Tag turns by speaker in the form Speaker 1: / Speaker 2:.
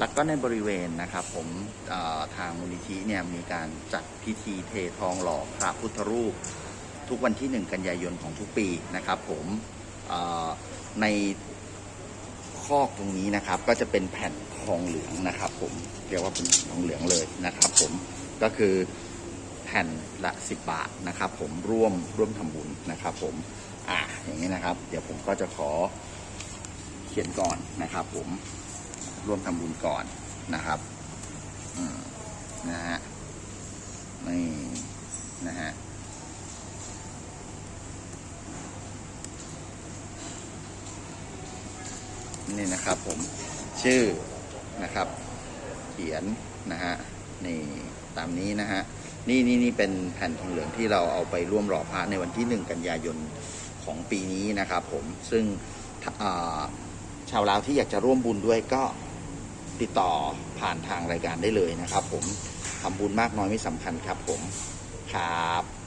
Speaker 1: แล้วก็ในบริเวณนะครับผมทางมูลนิธิเนี่ยมีการจัดพิธีเททองหล่อพระพุทธรูป ทุกวันที่ 1 กันยายนของทุกปีนะครับผมในคอกตรงนี้นะครับก็จะเป็นแผ่นทองเหลืองนะครับผมเรียกว่าเป็นทองเหลืองเลยนะครับผมก็คือแผ่นละ 10 บาทนะครับผมร่วมร่วมทำบุญนะครับผมอ่าอย่างนี้นะครับ เดี๋ยวผมก็จะขอเขียนก่อนนะครับผม ร่วมทำบุญก่อนนะครับนะฮะนี่นะฮะนี่นะครับผมชื่อนะครับ เขียนนะฮะนี่ตามนี้นะฮะนี่นี่นี่เป็นแผ่นทองเหลืองที่เราเอาไปร่วมหล่อพระในวันที่ 1 กันยายนของปีนี้นะครับผมซึ่งชาวลาวที่อยากจะร่วมบุญด้วยก็ ติดต่อผ่านทางรายการได้เลยนะครับ ผมทำบุญมากน้อยไม่สำคัญครับ ผมครับ